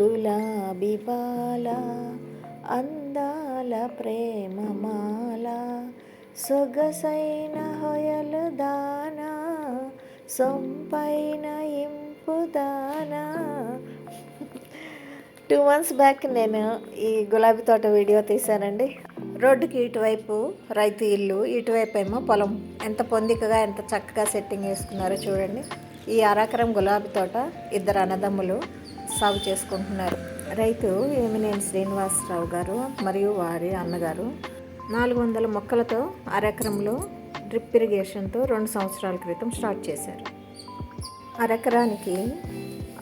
గులాబీ బాల అందాల ప్రేమమాల సొగసైన హొయలు దానా సొంపైన ఇంపు దానా. టూ మంత్స్ బ్యాక్ నేను ఈ గులాబీ తోట వీడియో తీశానండి. రోడ్డుకి ఇటువైపు రైతు ఇల్లు ఇటువైపు ఏమో పొలం. ఎంత పొందికగా ఎంత చక్కగా సెట్టింగ్ వేసుకున్నారో చూడండి. ఈ అరాకరం గులాబీ తోట ఇద్దరు అన్నదమ్ములు. సాగు చేసుకుంటున్నారు. రైతు ఏమినేని శ్రీనివాసరావు గారు మరియు వారి అన్నగారు నాలుగు వందల మొక్కలతో అరెకరంలో డ్రిప్ ఇరిగేషన్తో రెండు సంవత్సరాల క్రితం స్టార్ట్ చేశారు. అరెకరానికి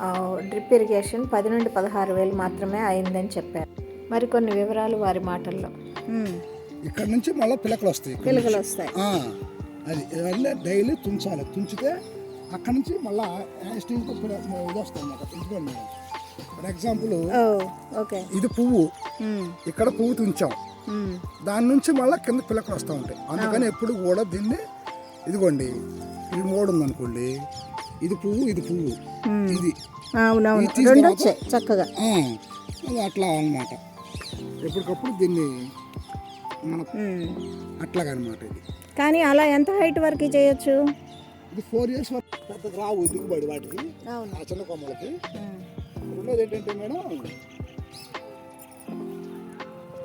ఆ, డ్రిప్ ఇరిగేషన్ పది నుండి పదహారు వేలు మాత్రమే అయిందని చెప్పారు. మరికొన్ని వివరాలు వారి మాటల్లో. ఇక్కడ నుంచి మళ్ళీ పిలకలు వస్తాయి. పిలుగులు వస్తాయి. ఆ, అది డైలీ తుంచాలి. తుంచితే అక్కడ నుంచి మళ్ళీ స్టీల్తో ఇది వస్తాయి అన్నమాట ఫర్ ఎగ్జాంపుల్ ఇది పువ్వు. ఇక్కడ పువ్వు తుంచాం. దాని నుంచి మళ్ళీ కింద పిలకలు వస్తూ ఉంటాయి. అందుకని ఎప్పుడు కూడా దీన్ని ఇదిగోండి ఇది మోడు ఉందనుకోండి ఇది పువ్వు ఇది పువ్వు. ఇది. చక్కగా. అట్లా అన్నమాట. ఎప్పటికప్పుడు దీన్ని మన అట్లాగనమాట ఇది. కానీ అలా ఎంత హైట్ వరకు చేయొచ్చు? ఇది ఫోర్ ఇయర్స్ వరకు పెద్ద రావు దిగుబడి వాటికి? ఆ చిన్న కొమ్మలకి. రెండోది ఏంటంటే మేడం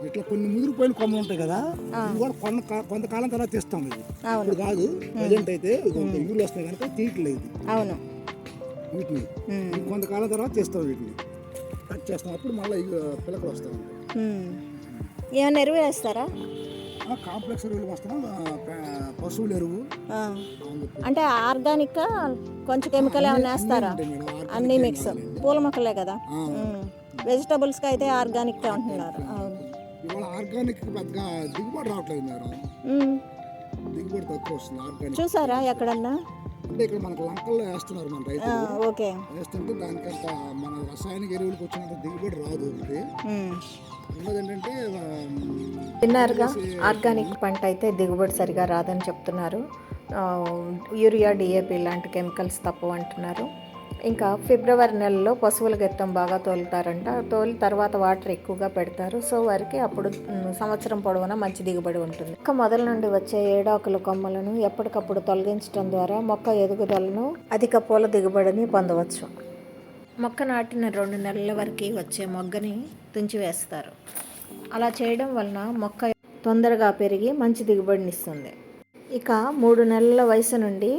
ఇట్లా కొన్ని ముదిరిపోయిన కొమ్మలు ఉంటాయి కదా ఇవి కూడా కొంత కొంతకాలం తర్వాత తీస్తాం ఇది ఇప్పుడు కాదు ప్రజెంట్ అయితే ఒక యూరియా వస్తాయి కనుక తీయట్లేదు అవును. వీటిని. కొంతకాలం తర్వాత తీస్తాం వీటిని. కట్ చేస్తాం అప్పుడు మళ్ళీ పిల్లకలు వస్తూ ఉంటాయి ఉమ్. ఏమైనా ఎరువు వేస్తారా? కాంప్లెక్స్ ఎరువులు వస్తున్నాం పశువుల ఎరువు. అంటే ఆర్గానిక్ కొంచెం కెమికల్ ఏమైనా వేస్తారా? అన్నీ మిక్స్. పూల మొక్కలే కదా? ఆ. వెజిటబుల్స్కి అయితే ఆర్గానిక్ అంటున్నారు. ఇవాళ ఆర్గానిక్ పెద్దగా దిగుబడి రావట్లేదు మేడం. దిగుబడి తక్కువ వస్తుంది ఆర్గానిక్. చూసారా ఎక్కడన్నా? అంటే ఇక్కడ మనకు లంకల్లో వేస్తున్నారు మన ఆ, రైతులు ఓకే. వేస్తుంటే దానికంత మన రసాయనిక ఎరువులకు వచ్చినంత దిగుబడి రాదు ఏంటంటే విన్నారుగా? ఆర్గానిక్ పంట అయితే దిగుబడి సరిగా రాదని చెప్తున్నారు. యూరియా డిఏపి లాంటి కెమికల్స్ తప్పు అంటున్నారు ఇంకా ఫిబ్రవరి నెలలో పశువుల గెత్తం బాగా తోలుతారంట. తోలి తర్వాత వాటర్ ఎక్కువగా పెడతారు. సో వారికి అప్పుడు సంవత్సరం పొడవునా మంచి దిగుబడి ఉంటుంది. మొక్క మొదల నుండి వచ్చే ఏడాకుల కొమ్మలను ఎప్పటికప్పుడు తొలగించడం ద్వారా మొక్క ఎదుగుదలను అధిక పూల దిగుబడిని పొందవచ్చు. మొక్క నాటిన రెండు నెలల వరకు వచ్చే మొగ్గని తుంచివేస్తారు అలా చేయడం వలన మొక్క తొందరగా పెరిగి మంచి దిగుబడినిస్తుంది. ఇక మూడు నెలల వయసు నుండి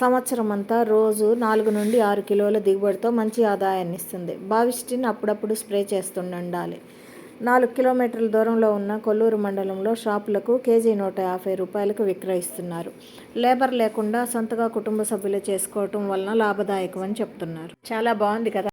సంవత్సరం అంతా రోజు నాలుగు నుండి ఆరు కిలోల దిగుబడితో మంచి ఆదాయాన్ని ఇస్తుంది. బావిస్టిన్ అప్పుడప్పుడు స్ప్రే చేస్తుండాలి నాలుగు కిలోమీటర్ల దూరంలో ఉన్న కొల్లూరు మండలంలో షాపులకు కేజీ నూట యాభై రూపాయలకు విక్రయిస్తున్నారు. లేబర్ లేకుండా సొంతగా కుటుంబ సభ్యులు చేసుకోవటం వలన లాభదాయకం అని చెప్తున్నారు. చాలా బాగుంది కదా?